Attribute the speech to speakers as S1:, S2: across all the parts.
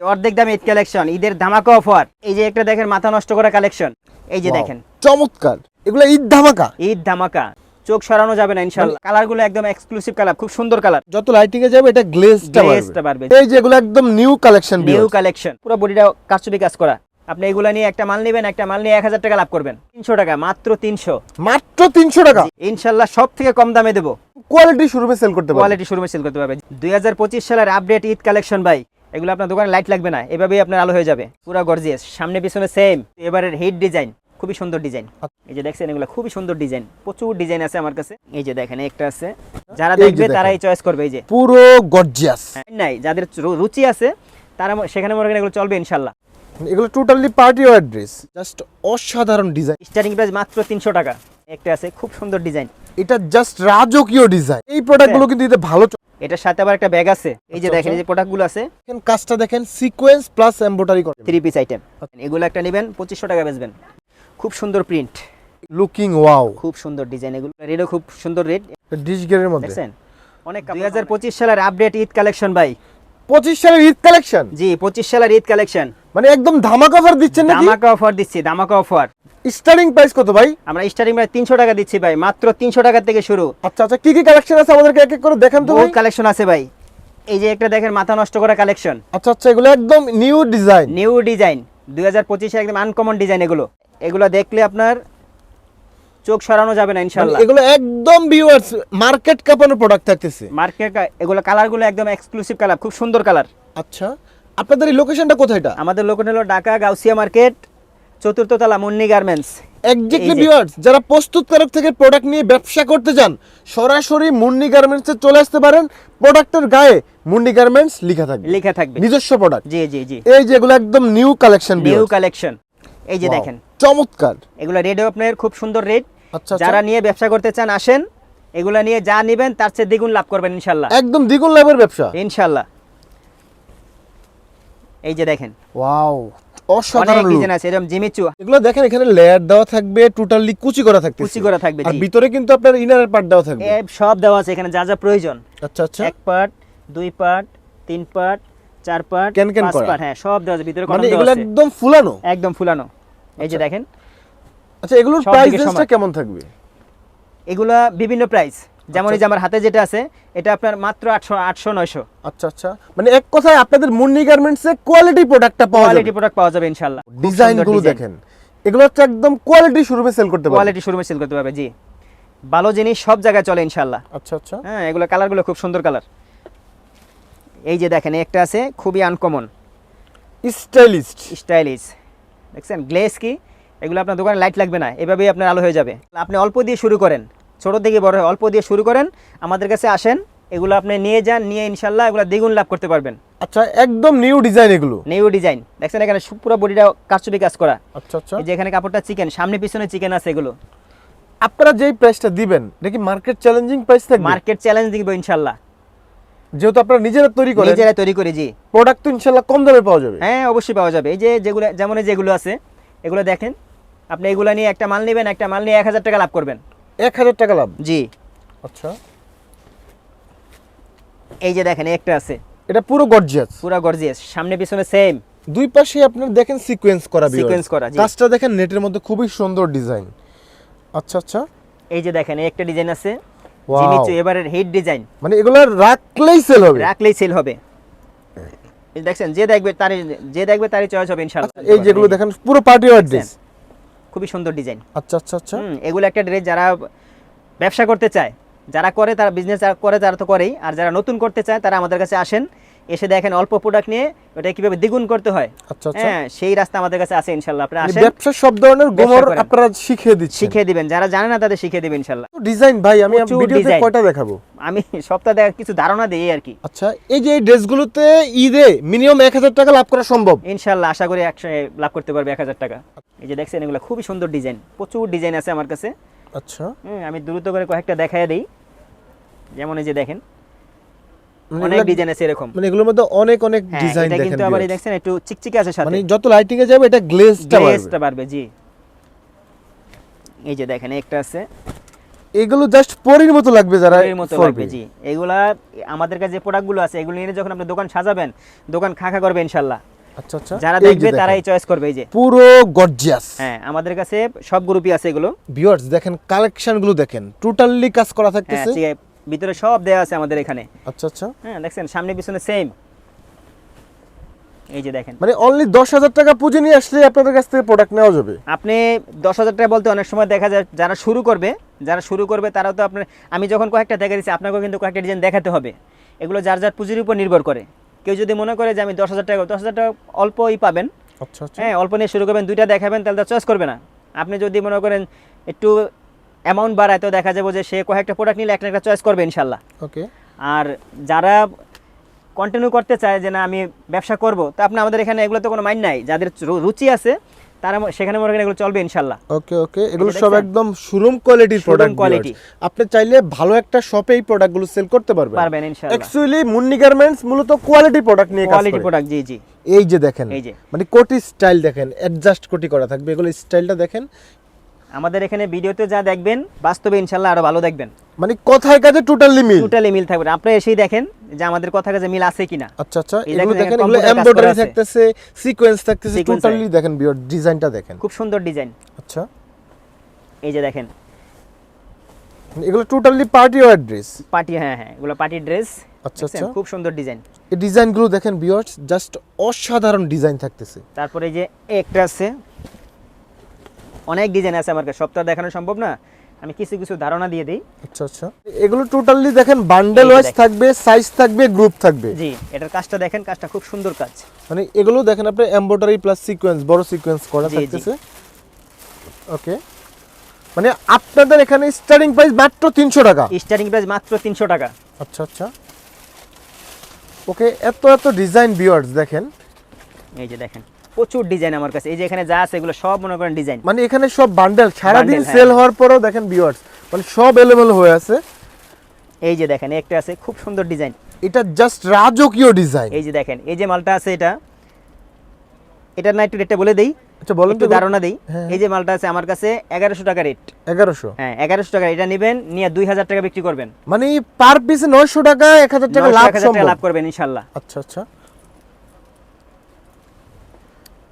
S1: অর্ধেক দামে ঈদ কালেকশন ঈদের ধামাকা অফার এই যে একটা দেখেন মাথা নষ্ট করা কালেকশন এই যে দেখেন।
S2: চমৎকার। এগুলো ঈদ ধামাকা?
S1: ঈদ ধামাকা। চোখ সরানো যাবে না ইনশাল্লাহ। কালারগুলো একদম এক্সক্লুসিভ কালার খুব সুন্দর কালার
S2: যত লাইটিং এ যাবে এটা গ্লেজটা
S1: গ্লেজটা বাড়বে।
S2: এই যেগুলো একদম নিউ কালেকশন
S1: নিউ কালেকশন পুরো বডিটা কারচুপি কাজ করা। আপনি এগুলো নিয়ে একটা মাল নেবেন একটা মাল নিয়ে এক হাজার টাকা লাভ করবেন। তিনশো টাকা মাত্র তিনশো।
S2: মাত্র তিনশো টাকা?
S1: ইনশাল্লাহ সব থেকে কম দামে দেবো।
S2: কোয়ালিটি শোরুমে সেল করতে
S1: কোয়ালিটি শোরুমে সেল করতে পারবে। দুই হাজার পঁচিশ সালের আপডেট ঈদ কালেকশন ভাই। এগুলো আপনার দোকানে লাইট লাগবে না। এভাবেই আপনার আলো হয়ে যাবে। পুরো গর্জিয়াস সামনে পিছনে সেম এবারের হিট ডিজাইন খুবই সুন্দর ডিজাইন এই যে দেখছেন এগুলো খুবই সুন্দর ডিজাইন প্রচুর ডিজাইন আছে আমার কাছে। এই যে দেখেন একটা আছে। যারা দেখবে। তারাই চয়েস করবে এই যে।
S2: পুরো গর্জিয়াস
S1: নাই যাদের রুচি আছে তারা সেখানে মনে করেন এগুলো চলবে ইনশাল্লাহ।
S2: এগুলো totally party wear dress just অসাধারণ ডিজাইন
S1: স্টার্টিং প্রাইস মাত্র তিনশো টাকা। একটা আছে খুব সুন্দর ডিজাইন
S2: এটা জাস্ট রাজকীয় ডিজাইন এই প্রোডাক্টগুলো কিন্তু দিতে ভালো
S1: এটার সাথে আবার একটা ব্যাগ আছে। এই যে
S2: আচ্ছা,
S1: দেখেন এই যে প্রোডাক্টগুলো আছে।
S2: দেখেন কাজটা দেখেন সিকোয়েন্স প্লাস এমব্রয়ডারি করে।
S1: থ্রি পিস আইটেম এগুলো একটা নেবেন পঁচিশশো টাকা বেচবেন। খুব সুন্দর প্রিন্ট
S2: লুকিং ওয়াও
S1: খুব সুন্দর ডিজাইন এগুলো। রেডও খুব সুন্দর রেড
S2: ডিশ গেরের মধ্যে।
S1: দেখছেন? অনেক দুই হাজার পঁচিশ সালের আপডেট ঈদ কালেকশন ভাই।
S2: পঁচিশ সালের ঈদ কালেকশন
S1: জি পঁচিশ সালের ঈদ কালেকশন
S2: মানে একদম ধামাকা অফার দিচ্ছেন নাকি?
S1: ধামাকা অফার দিচ্ছি ধামাকা অফার
S2: স্টার্টিং প্রাইস কত ভাই?
S1: আমরা স্টার্টিং প্রাইস তিনশো টাকা দিচ্ছি ভাই মাত্র তিনশো টাকা থেকে শুরু।
S2: আচ্ছা আচ্ছা কি কি কালেকশন আছে আমাদেরকে এক এক করে দেখান তো
S1: বহুত কালেকশন আছে ভাই। এই যে একটা দেখেন মাথা নষ্ট করা কালেকশন
S2: আচ্ছা আচ্ছা এগুলো একদম নিউ ডিজাইন
S1: নিউ ডিজাইন দুই হাজার একদম আনকমন ডিজাইন এগুলো। এগুলো দেখলে আপনার চোখ সরানো যাবে না ইনশাল্লাহ
S2: এগুলো একদম ভিউয়ার্স মার্কেট কাপানো প্রোডাক্ট থাকতেছে।
S1: মার্কেট এগুলো কালারগুলো একদম এক্সক্লুসিভ কালার খুব সুন্দর কালার
S2: আচ্ছা আপনাদের লোকেশনটা কোথায় এটা?
S1: আমাদের লোকেশন হলো ঢাকা গাউসিয়া মার্কেট চতুর্থ তলা মুন্নি গার্মেন্টস যে।
S2: ভিউয়ার্স যারা প্রস্তুতকারক থেকে প্রোডাক্ট নিয়ে ব্যবসা করতে চান সরাসরি মুন্নি গার্মেন্টসে চলে আসতে পারেন। প্রোডাক্টের গায়ে মুন্নি গার্মেন্টস লেখা থাকবে।
S1: লেখা থাকবে।
S2: নিজস্ব প্রোডাক্ট
S1: জি জি জি।
S2: এই যেগুলো একদম নিউ কালেকশন
S1: নিউ কালেকশন এই যে দেখেন।
S2: চমৎকার।
S1: এগুলো রেড আপনার খুব সুন্দর রেড
S2: আচ্ছা আচ্ছা।
S1: যারা নিয়ে ব্যবসা করতে চান আসেন। এগুলো নিয়ে যা নেবেন তার চেয়ে দ্বিগুণ লাভ করবেন ইনশাল্লাহ
S2: একদম দ্বিগুণ লাভের ব্যবসা।
S1: ইনশাল্লাহ এই যে দেখেন।
S2: ওয়াও অসাধারণ
S1: ডিজাইন আছে এরকম জিমিচু
S2: এগুলো দেখেন এখানে লেয়ার দেওয়া থাকবে টোটালি কুচি করা থাকবে
S1: কুচি করা থাকবে,
S2: আর ভিতরে কিন্তু আপনার ইনারের পার্ট দেওয়া থাকবে।
S1: সব দেওয়া আছে এখানে যা যা প্রয়োজন।
S2: আচ্ছা আচ্ছা।
S1: এক পার্ট দুই পার্ট তিন পার্ট চার পার্ট
S2: করা।
S1: পার্ট হ্যাঁ সব দেওয়া আছে ভিতরে
S2: মানে এগুলো একদম ফুলানো?
S1: একদম ফুলানো। এই যে
S2: আচ্ছা।
S1: দেখেন।
S2: আচ্ছা এগুলোর প্রাইস রেঞ্জটা কেমন থাকবে?
S1: এগুলা বিভিন্ন প্রাইস যেমন এই যে আমার হাতে যেটা আছে এটা আপনার মাত্র আটশো আটশো নয়শো।
S2: আচ্ছা আচ্ছা। মানে এক কথায় আপনাদের মুন্নি গার্মেন্টসে কোয়ালিটি প্রোডাক্টটা পাওয়া যাবে।
S1: কোয়ালিটি প্রোডাক্ট পাওয়া যাবে ইনশাল্লাহ
S2: ডিজাইনগুলো দেখেন। এগুলো হচ্ছে একদম কোয়ালিটি শোরুমে সেল করতে পারবেন
S1: কোয়ালিটি শোরুমে সেল করতে পারবে জি। ভালো জিনিস সব জায়গায় চলে ইনশাল্লাহ
S2: আচ্ছা আচ্ছা।
S1: হ্যাঁ এগুলো কালারগুলো খুব সুন্দর কালার এই যে দেখেন একটা আছে খুবই আনকমন
S2: স্টাইলিস্ট
S1: স্টাইলিশ দেখছেন? গ্লেস কি? এগুলো আপনার দোকানে লাইট লাগবে না এভাবেই আপনার আলো হয়ে যাবে। আপনি অল্প দিয়ে শুরু করেন। ছোট থেকে বড় অল্প দিয়ে শুরু করেন আমাদের কাছে আসেন এগুলো আপনি নিয়ে যান নিয়ে ইনশাল্লাহ এগুলো দ্বিগুণ লাভ করতে পারবেন।
S2: আচ্ছা একদম নিউ ডিজাইন এগুলো?
S1: নিউ ডিজাইন দেখছেন এখানে পুরো বডিটা কারচুপি কাজ করা।
S2: আচ্ছা আচ্ছা।
S1: এই যে এখানে কাপড়টা চিকেন সামনে পিছনে চিকেন আছে এগুলো।
S2: আপনারা যেই প্রাইসটা দিবেন এটা কি মার্কেট চ্যালেঞ্জিং প্রাইস থাকবে?
S1: মার্কেট চ্যালেঞ্জ দিব ইনশাল্লাহ
S2: যেহেতু আপনারা নিজেরা তৈরি করেন
S1: নিজেরা তৈরি করে জি।
S2: প্রোডাক্ট তো ইনশাআল্লাহ কম দামে পাওয়া যাবে।
S1: হ্যাঁ অবশ্যই পাওয়া যাবে। এই যে যেগুলো যেমন যেগুলো আছে এগুলো দেখেন আপনি এগুলো নিয়ে একটা মাল নেবেন একটা মাল নিয়ে এক হাজার টাকা লাভ করবেন।
S2: এক হাজার টাকা লাভ?
S1: জি।
S2: আচ্ছা।
S1: এই যে দেখেন একটা আছে।
S2: এটা পুরো গর্জিয়াস
S1: পুরা গর্জিয়াস সামনে পিছনে সেম
S2: দুই পাশে আপনার দেখেন সিকোয়েন্স করা।
S1: Sequence করা,
S2: কাজটা দেখেন নেটের মধ্যে খুবই সুন্দর ডিজাইন আচ্ছা আচ্ছা।
S1: এই যে দেখেন একটা ডিজাইন আছে। জিমিচু এবারের হিট ডিজাইন
S2: মানে এগুলো রাখলেই সেল হবে।
S1: রাখলেই সেল হবে। দেখছেন যে দেখবে তারই যে দেখবে তারই চয়েস হবে ইনশাআল্লাহ।
S2: আচ্ছা, এই যেগুলো দেখেন পুরো পার্টি ওয়ার ড্রেস
S1: খুবই সুন্দর ডিজাইন
S2: আচ্ছা আচ্ছা আচ্ছা।
S1: এগুলো একটা ড্রেস যারা ব্যবসা করতে চায় যারা করে তারা বিজনেস করে তারা তো করেই আর যারা নতুন করতে চায় তারা আমাদের কাছে আসেন এসে দেখেন অল্প প্রোডাক্ট নিয়ে ওটা কীভাবে দ্বিগুণ করতে হয়।
S2: আচ্ছা আচ্ছা।
S1: হ্যাঁ সেই রাস্তা আমাদের কাছে আছে ইনশাল্লাহ আপনি
S2: মানে
S1: আসেন।
S2: ব্যবসার সব ধরনের গোমর আপনারা শিখিয়ে দিচ্ছেন।
S1: শিখিয়ে দিবেন যারা জানে না তাদের শিখিয়ে দিবেন ইনশাল্লাহ।
S2: ডিজাইন ভাই আমি ভিডিওতে কয়টা দেখাবো?
S1: আমি সপ্তাহে দেখা কিছু ধারণা দেই আর কি।
S2: আচ্ছা এই যে এই ড্রেসগুলোতে ঈদে মিনিমাম এক হাজার টাকা লাভ করা সম্ভব?
S1: ইনশাল্লাহ আশা করি একশো লাভ করতে পারবে এক হাজার টাকা। এই যে দেখছেন এগুলো খুবই সুন্দর ডিজাইন। প্রচুর ডিজাইন আছে আমার কাছে।
S2: আচ্ছা।
S1: আমি দ্রুত করে কয়েকটা দেখাই দিই। যেমন এই যে দেখেন
S2: মানে
S1: অনেক ডিজাইন আছে এরকম।
S2: মানে এগুলোর মধ্যে অনেক অনেক
S1: হ্যাঁ,
S2: ডিজাইন দেখেন
S1: কিন্তু আবার এই দেখছেন একটু চিকচিকে আছে সাথে।
S2: মানে যত লাইটিং এ যাবে এটা গ্লেজটা বাড়বে।
S1: গ্লেজটা বাড়বে জি। এই যে দেখেন একটা আছে।
S2: এগুলো জাস্ট পরির মতো লাগবে যারা
S1: এর মতো লাগবে জি। এগুলা আমাদের কাছে যে প্রোডাক্টগুলো আছে এগুলো নিয়ে যখন আপনি দোকান সাজাবেন দোকান খাখা করবে ইনশাল্লাহ।
S2: আচ্ছা আচ্ছা।
S1: যারা দেখবে
S2: দেখেন,
S1: তারাই চয়েস করবে এই যে।
S2: পুরো গর্জিয়াস
S1: হ্যাঁ আমাদের কাছে সব গ্রুপই আছে এগুলো।
S2: ভিউয়ার্স দেখেন কালেকশনগুলো দেখেন টোটালি কাজ করা
S1: হ্যাঁ
S2: থাকতেছে।
S1: ভিতরে সব দেওয়া আছে আমাদের এখানে।
S2: আচ্ছা আচ্ছা।
S1: হ্যাঁ দেখছেন সামনে পিছনে সেম এই যে দেখেন।
S2: মানে অনলি দশ হাজার টাকা পুঁজি নিয়ে আসলে আপনাদের কাছ থেকে প্রোডাক্ট নেওয়া যাবে।
S1: আপনি দশ হাজার টাকা বলতে অনেক সময় দেখা যায় যারা শুরু করবে যারা শুরু করবে তারাও তো আপনার আমি যখন কয়েকটা দেখা দিচ্ছি আপনাকেও কিন্তু কয়েকটা ডিজাইন দেখাতে হবে। এগুলো যার যার পুঁজির উপর নির্ভর করে। কেউ যদি মনে করে যে আমি দশ হাজার টাকা দশ হাজার টাকা অল্পই পাবেন
S2: আচ্ছা আচ্ছা।
S1: হ্যাঁ অল্প নিয়ে শুরু করবেন দুইটা দেখাবেন তাহলে চয়েস করবে না। আপনি যদি মনে করেন একটু অ্যামাউন্ট বাড়ায় তো দেখা যাবে যে সে কয়েকটা প্রোডাক্ট নিলে একটা একটা চয়েস করবে ইনশাল্লাহ
S2: ওকে।
S1: আর যারা কন্টিনিউ করতে চায় যে না আমি ব্যবসা করব তা আপনি আমাদের এখানে এগুলো তো কোনো মাইন্ড নাই। যাদের রুচি আছে তারা সেখানে মনে করেন এগুলো চলবে ইনশাল্লাহ।
S2: ওকে ওকে। এগুলো সব একদম শোরুম কোয়ালিটির প্রোডাক্ট কোয়ালিটি আপনি চাইলে ভালো একটা শপে এই প্রোডাক্টগুলো সেল করতে পারবেন।
S1: পারবেন ইনশাআল্লাহ
S2: অ্যাকচুয়ালি মুন্নি গার্মেন্টস মূলত কোয়ালিটি প্রোডাক্ট নিয়ে কাজ
S1: কোয়ালিটি প্রোডাক্ট জি জি।
S2: এই যে দেখেন
S1: এই যে।
S2: মানে কোটি স্টাইল দেখেন অ্যাডজাস্ট কোটি করা থাকবে। এগুলো স্টাইলটা দেখেন
S1: আমাদের এখানে ভিডিওতে যা দেখবেন বাস্তবে ইনশাল্লাহ আরও ভালো দেখবেন।
S2: মানে কথায় কাজে টোটালি মিল।
S1: টোটালি মিল থাকবে আপনি এসেই দেখেন যে আমাদের কথা কাছে মিল আছে কিনা।
S2: আচ্ছা আচ্ছা
S1: এই
S2: এগুলো
S1: দেখেন,
S2: এগুলো এমব্রয়ডারি থাকতেছে সিকোয়েন্স থাকতেছে টোটালি দেখেন বিয়র ডিজাইনটা দেখেন।
S1: খুব সুন্দর ডিজাইন
S2: আচ্ছা।
S1: এই যে দেখেন।
S2: এগুলো totally party wear dress
S1: party হ্যাঁ হ্যাঁ এগুলো পার্টি ড্রেস
S2: আচ্ছা আচ্ছা।
S1: খুব সুন্দর ডিজাইন
S2: এই ডিজাইনগুলো দেখেন বিয়ার্স জাস্ট অসাধারণ ডিজাইন থাকতেছে।
S1: তারপরে এই যে একটা আছে অনেক ডিজাইন আছে আমার কাছে সব তো আর দেখানো সম্ভব না। আমি কিছু কিছু ধারণা দিয়ে দিই।
S2: আচ্ছা আচ্ছা। এগুলো টোটালি দেখেন বান্ডেল ওয়াইজ থাকবে সাইজ থাকবে গ্রুপ থাকবে।
S1: জি এটার কাজটা দেখেন কাজটা খুব সুন্দর কাজ।
S2: মানে এগুলো দেখেন আপনি এমব্রয়ডারি প্লাস সিকোয়েন্স বড় সিকোয়েন্স করা। থাকতেছে। ওকে মানে আপনাদের এখানে স্টার্টিং প্রাইস মাত্র তিনশো টাকা।
S1: স্টার্টিং প্রাইস মাত্র তিনশো টাকা।
S2: আচ্ছা আচ্ছা। ওকে এত এত ডিজাইন বিয়ার্স দেখেন।
S1: এই যে দেখেন। প্রচুর ডিজাইন আমার কাছে। এই যে এখানে যা আছে এগুলো সব মনে করেন ডিজাইন
S2: মানে এখানে সব বান্ডেল সারাদিন
S1: হ্যাঁ।
S2: সেল হওয়ার পরেও দেখেন বিয়ার্স মানে সব এলোমেলো হয়ে আছে।
S1: এই যে দেখেন একটা আছে খুব সুন্দর ডিজাইন
S2: এটা জাস্ট রাজকীয় ডিজাইন
S1: এই যে দেখেন এই যে মালটা আছে এটা এটার না একটু রেটটা বলে দেই
S2: আচ্ছা বলেন
S1: একটু
S2: তো।
S1: ধারণা দেই।
S2: হ্যাঁ।
S1: এই যে মালটা আছে আমার কাছে এগারোশো টাকা রেট
S2: এগারোশো?
S1: হ্যাঁ এগারোশো টাকা এটা নেবেন নিয়ে দুই হাজার টাকা বিক্রি করবেন।
S2: মানে পার পিসে নয়শো টাকা এক হাজার টাকা
S1: 900
S2: লাভ সম্ভব
S1: লাভ করবেন ইনশাল্লাহ।
S2: আচ্ছা আচ্ছা।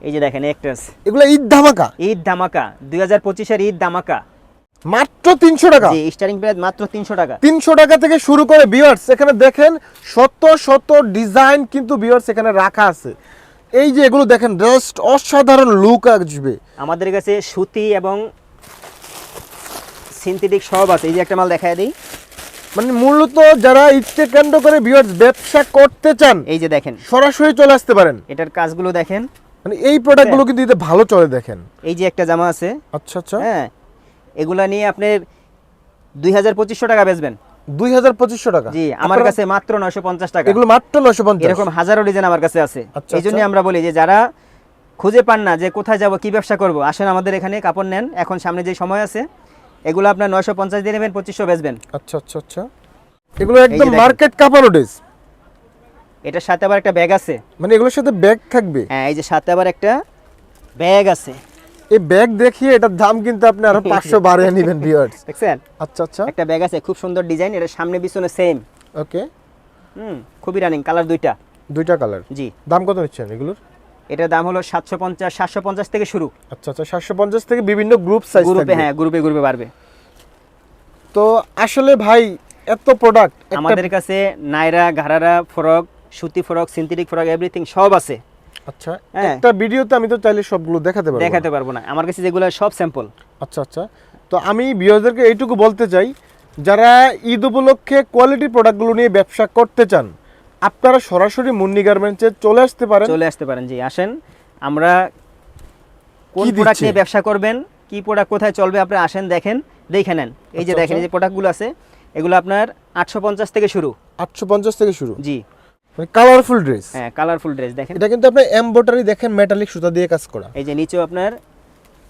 S1: এই যে দেখেন একটা
S2: এগুলো ঈদ ধামাকা।
S1: ঈদ ধামাকা দুই হাজার পঁচিশের ঈদ ধামাকা।
S2: মাত্র তিনশো টাকা।
S1: জি স্টার্টিং প্রাইস মাত্র তিনশো টাকা।
S2: তিনশো টাকা থেকে শুরু করে বিয়ার্স এখানে দেখেন শত শত ডিজাইন কিন্তু বিয়ার্স এখানে রাখা আছে। এই যে এগুলো দেখেন জাস্ট অসাধারণ লুক আসবে।
S1: আমাদের কাছে সুতি এবং সিনথেটিক সব আছে। এই যে একটা মাল দেখায় দিই।
S2: মানে মূলত যারা ইচ্ছে কেন্দ্র করে বিয়ার্স ব্যবসা করতে চান
S1: এই যে দেখেন।
S2: সরাসরি চলে আসতে পারেন।
S1: এটার কাজগুলো দেখেন।
S2: মানে এই প্রোডাক্টগুলো কিন্তু দিতে ভালো চলে দেখেন।
S1: এই যে একটা জামা আছে।
S2: আচ্ছা আচ্ছা।
S1: হ্যাঁ এগুলা নিয়ে আপনি দুই হাজার পঁচিশশো টাকা বেচবেন।
S2: দুই হাজার পঁচিশশো টাকা?
S1: জি আমার কাছে মাত্র নয়শো পঞ্চাশ টাকা।
S2: এগুলো মাত্র নয়শো পঞ্চাশ।
S1: এরকম হাজারো ডিজাইন আমার কাছে আছে।
S2: আচ্ছা,
S1: এই জন্য
S2: আচ্ছা।
S1: আমরা বলি যে যারা খুঁজে পান না যে কোথায় যাব কি ব্যবসা করব আসেন আমাদের এখানে কাপড় নেন। এখন সামনে যে সময় আছে এগুলো আপনার নয়শো পঞ্চাশ দিয়ে নেবেন পঁচিশশো বেচবেন।
S2: আচ্ছা আচ্ছা আচ্ছা। এগুলো একদম মার্কেট কাপড় ড্রেস
S1: এটার সাথে আবার একটা ব্যাগ আছে।
S2: মানে এগুলোর সাথে ব্যাগ থাকবে?
S1: হ্যাঁ এই যে সাথে আবার একটা ব্যাগ আছে।
S2: এই ব্যাগ দেখিয়ে এটার দাম কিন্তু আপনি আরও পাঁচশো বাড়িয়ে নেবেন ভিউয়ার্স
S1: দেখছেন?
S2: আচ্ছা আচ্ছা।
S1: একটা ব্যাগ আছে খুব সুন্দর ডিজাইন এটা সামনে পিছনে সেম
S2: ওকে।
S1: হুম খুবই রানিং কালার দুইটা।
S2: দুইটা কালার
S1: জি।
S2: দাম কত নিচ্ছেন এগুলোর?
S1: এটার দাম হলো সাতশো পঞ্চাশ সাতশো পঞ্চাশ থেকে শুরু।
S2: আচ্ছা আচ্ছা সাতশো পঞ্চাশ থেকে বিভিন্ন গ্রুপ সাইজ
S1: গ্রুপে হ্যাঁ গ্রুপে গ্রুপে বাড়বে।
S2: তো আসলে ভাই এত প্রোডাক্ট
S1: আমাদের কাছে নাইরা ঘাড়ারা ফ্রক সুতি ফ্রক সিনথেটিক ফ্রক এভরিথিং সব আছে।
S2: আচ্ছা
S1: হ্যাঁ।
S2: একটা ভিডিওতে আমি তো চাইলে সবগুলো দেখাতে পারব
S1: দেখাতে পারব না। আমার কাছে যেগুলো সব স্যাম্পল
S2: আচ্ছা আচ্ছা। তো আমি ভিউয়ারদেরকে এইটুকু বলতে চাই যারা ঈদ উপলক্ষে কোয়ালিটি প্রোডাক্টগুলো নিয়ে ব্যবসা করতে চান আপনারা সরাসরি মুন্নি গার্মেন্টসে চলে আসতে পারেন।
S1: চলে আসতে পারেন জি আসেন। আমরা কোন প্রোডাক্ট নিয়ে ব্যবসা করবেন কি প্রোডাক্ট কোথায় চলবে আপনি আসেন দেখেন দেখে নেন। এই যে
S2: আচ্ছা,
S1: দেখেন এই যে প্রোডাক্টগুলো আছে এগুলো আপনার আটশো পঞ্চাশ থেকে শুরু।
S2: আটশো পঞ্চাশ থেকে শুরু?
S1: জি।
S2: কালারফুল ড্রেস
S1: হ্যাঁ কালারফুল ড্রেস দেখেন।
S2: এটা কিন্তু আপনার এমব্রয়ডারি দেখেন মেটালিক সুতা দিয়ে কাজ করা।
S1: এই যে নিচেও আপনার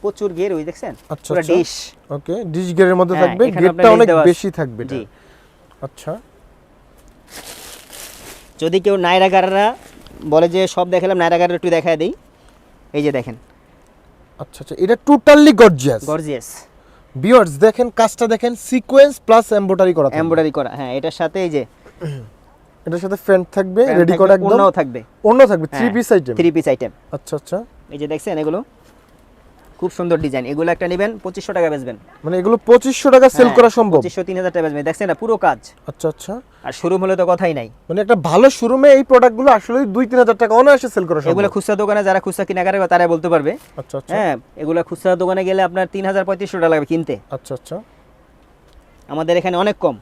S1: প্রচুর গের ওই দেখছেন?
S2: আচ্ছা,
S1: পুরো
S2: আচ্ছা।
S1: ডিশ
S2: ওকে ডিশ গেরের মধ্যে
S1: হ্যাঁ,
S2: থাকবে
S1: এখানে
S2: অনেক। বেশি থাকবে
S1: জি।
S2: আচ্ছা।
S1: যদি কেউ নাইরা গারারা বলে যে সব দেখালাম নাইরাগাররা একটু দেখায় দিই। এই যে দেখেন।
S2: আচ্ছা আচ্ছা এটা টোটালি গর্জিয়াস
S1: গর্জিয়াস
S2: ভিউয়ার্স দেখেন কাজটা দেখেন সিকোয়েন্স প্লাস এমব্রয়ডারি করা।
S1: এমব্রয়ডারি করা হ্যাঁ এটার সাথে এই যে
S2: এটার সাথে ফ্যান্ট থাকবে রেডি করা একদম?
S1: ওড়নাও থাকবে।
S2: অন্য থাকবে থ্রি
S1: হ্যাঁ,
S2: piece item
S1: three piece item
S2: আচ্ছা আচ্ছা।
S1: এই যে দেখছেন এগুলো খুব সুন্দর ডিজাইন এগুলো একটা নেবেন পঁচিশশো টাকা বেচবেন।
S2: মানে এগুলো পঁচিশশো টাকা
S1: হ্যাঁ,
S2: সেল করা সম্ভব?
S1: পঁচিশশো তিন হাজার টাকা বেচবেন। দেখছেন না পুরো কাজ।
S2: আচ্ছা আচ্ছা।
S1: আর শোরুম হলে তো কথাই নাই।
S2: মানে একটা ভালো শোরুমে এই প্রোডাক্টগুলো আসলে দুই তিন হাজার টাকা অনায়াসে সেল করা সম্ভব।
S1: এগুলো খুচরা দোকানে যারা খুচরা কেনাকাটা করে তারা বলতে পারবে।
S2: আচ্ছা আচ্ছা।
S1: হ্যাঁ এগুলো খুচরা দোকানে গেলে আপনার তিন হাজার পঁয়ত্রিশশো টাকা লাগবে কিনতে।
S2: আচ্ছা আচ্ছা।
S1: আমাদের এখানে অনেক কম।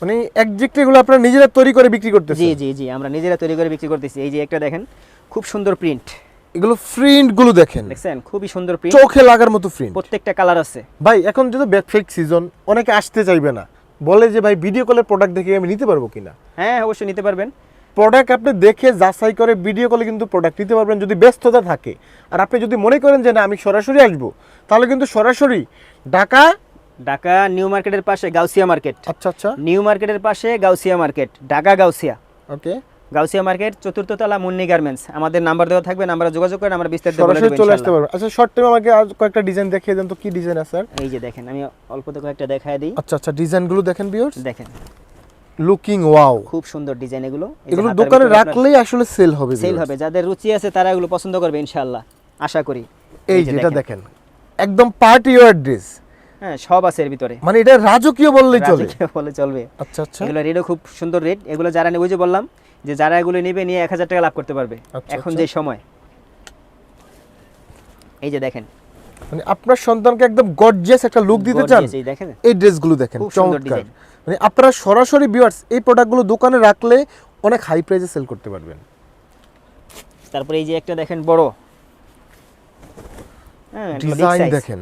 S2: মানে একজ্যাক্ট এগুলো আপনারা নিজেরা তৈরি করে বিক্রি করতেছেন।
S1: জি জি জি আমরা নিজেরা তৈরি করে বিক্রি করতেছি। এই যে একটা দেখেন খুব সুন্দর প্রিন্ট
S2: এগুলো প্রিন্টগুলো দেখেন।
S1: দেখছেন? খুবই সুন্দর প্রিন্ট
S2: চোখে লাগার মতো প্রিন্ট
S1: প্রত্যেকটা কালার আছে।
S2: ভাই এখন যেহেতু ব্যবসায়িক সিজন অনেকে আসতে চাইবে না। বলে যে ভাই ভিডিও কলের প্রোডাক্ট দেখে আমি নিতে পারব কিনা?
S1: হ্যাঁ অবশ্যই নিতে পারবেন।
S2: প্রোডাক্ট আপনি দেখে যাচাই করে ভিডিও কলে কিন্তু প্রোডাক্ট নিতে পারবেন যদি ব্যস্ততা থাকে। আর আপনি যদি মনে করেন যে না আমি সরাসরি আসব তাহলে কিন্তু সরাসরি ঢাকা
S1: ঢাকা নিউ মার্কেটের পাশে গাউসিয়া মার্কেট।
S2: আচ্ছা আচ্ছা।
S1: নিউ মার্কেটের পাশে Gausia market Dhaka Gausia.
S2: Okay.
S1: Gausia market চতুর্থ তলা মুন্নি গার্মেন্টস। আমাদের নাম্বার দেওয়া থাকবে নাম্বারে যোগাযোগ করেন আমরা বিস্তারিত বলে
S2: সরাসরি
S1: দেব
S2: চলে আসতে। পারবেন। আচ্ছা শর্ট টাইম আমাকে আজ কয়েকটা ডিজাইন দেখিয়ে দেন তো কি ডিজাইন আছে স্যার
S1: এই যে দেখেন আমি অল্প তো কয়েকটা দেখায় দিই।
S2: আচ্ছা আচ্ছা ডিজাইনগুলো দেখেন ভিউয়ার্স
S1: দেখেন।
S2: লুকিং ওয়াও
S1: খুব সুন্দর ডিজাইন এগুলো।
S2: এগুলো দোকানে রাখলেই আসলে সেল হবে
S1: সেল হবে। যাদের রুচি আছে তারা এগুলো পছন্দ করবে ইনশাআল্লাহ। আশা করি।
S2: এই
S1: যে
S2: যেটা দেখেন। একদম পার্টি ওয়ার ড্রেস
S1: হ্যাঁ সব আছে এর ভিতরে।
S2: মানে এটা রাজকীয় বললেই চলে।
S1: বলে চলবে।
S2: আচ্ছা আচ্ছা।
S1: এগুলো রেটও খুব সুন্দর রেট। এগুলো যারা নেবে ওই যে বললাম যে যারা এগুলো নেবে নিয়ে এক হাজার টাকা লাভ করতে পারবে।
S2: আচ্ছা,
S1: এখন
S2: আচ্ছা।
S1: যে সময়। এই যে দেখেন।
S2: মানে আপনার সন্তানকে একদম গর্জিয়াস একটা লুক দিতে চান।
S1: এই
S2: ড্রেসগুলো দেখেন চমৎকার। মানে আপনারা সরাসরি ভিউয়ার্স এই প্রোডাক্টগুলো দোকানে রাখলে অনেক হাই প্রাইসে সেল করতে পারবেন।
S1: তারপরে এই যে একটা দেখেন বড়। হ্যাঁ
S2: ডিজাইন দেখেন।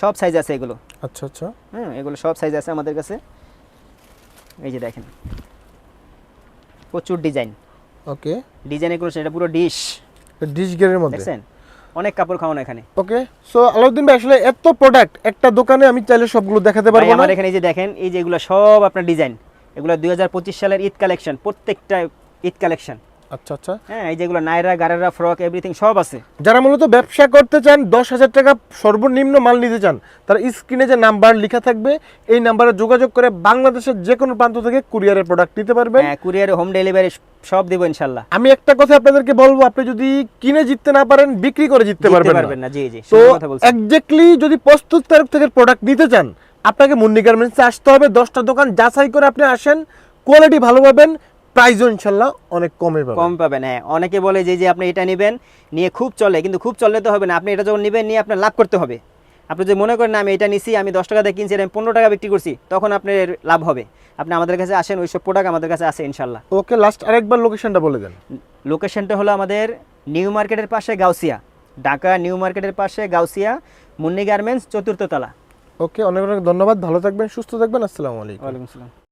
S1: সব সাইজ আছে এগুলো।
S2: আচ্ছা আচ্ছা।
S1: হ্যাঁ এগুলো সব সাইজ আছে আমাদের কাছে। এই যে দেখেন। প্রচুর ডিজাইন
S2: ওকে।
S1: ডিজাইন এগুলো সেটা পুরো ডিশ
S2: ডিশ গেরের মধ্যে?
S1: দেখছেন? অনেক কাপড় খাওয়ানো এখানে।
S2: ওকে। সো আলাউদ্দিন ভাই আসলে এত প্রোডাক্ট একটা দোকানে আমি চাইলে সবগুলো দেখাতে পারব না?
S1: আমার এখানে এই যে দেখেন এই যে এগুলো সব আপনার ডিজাইন এগুলো দুই হাজার পঁচিশ সালের ঈদ কালেকশন প্রত্যেকটা ঈদ কালেকশন
S2: আচ্ছা আচ্ছা।
S1: হ্যাঁ এই যেগুলো নাইরা গারেরা ফ্রক এভরিথিং সব আছে।
S2: যারা মূলত ব্যবসা করতে চান দশ হাজার টাকা সর্বনিম্ন মাল নিতে চান তারা স্ক্রিনে যে নাম্বার লেখা থাকবে এই নাম্বারে যোগাযোগ করে বাংলাদেশের যে কোনো প্রান্ত থেকে প্রোডাক্ট নিতে পারবেন।
S1: হ্যাঁ কুরিয়ার হোম ডেলিভারি সব দেবো
S2: আমি একটা কথা আপনাদেরকে বলব আপনি যদি কিনে জিততে না পারেন বিক্রি করে জিততে পারবেন না।
S1: জি জি
S2: তো এক্স্যাক্টলি যদি প্রস্তুত তারিখ থেকে প্রোডাক্ট নিতে চান আপনাকে মুন্নি গার্মেন্টসে আসতে হবে দশটা দোকান যাচাই করে আপনি আসেন কোয়ালিটি ভালো পাবেন প্রাইসও ইনশাল্লাহ অনেক কমে পাবেন।
S1: কম পাবেন হ্যাঁ। অনেকে বলে যে যে আপনি এটা নেবেন নিয়ে খুব চলে কিন্তু খুব চললে তো হবে না। আপনি এটা যখন নেবেন নিয়ে আপনার লাভ করতে হবে। আপনি যদি মনে করেন আমি এটা নিছি আমি দশ টাকা দিয়ে কিনছি আমি পনেরো টাকা বিক্রি করছি তখন আপনার লাভ হবে। আপনি আমাদের কাছে আসেন ওইসব প্রোডাক্ট আমাদের কাছে আছে ইনশাল্লাহ।
S2: ওকে লাস্ট আরেকবার লোকেশনটা বলে দেন।
S1: লোকেশনটা হলো আমাদের নিউ মার্কেটের পাশে গাউসিয়া। ঢাকা নিউ মার্কেটের পাশে গাউসিয়া মুন্নি গার্মেন্টস চতুর্থ তলা।
S2: ওকে অনেক অনেক ধন্যবাদ। ভালো থাকবেন সুস্থ থাকবেন। আসসালামু আলাইকুম।
S1: ওয়ালাইকুম আসসালাম।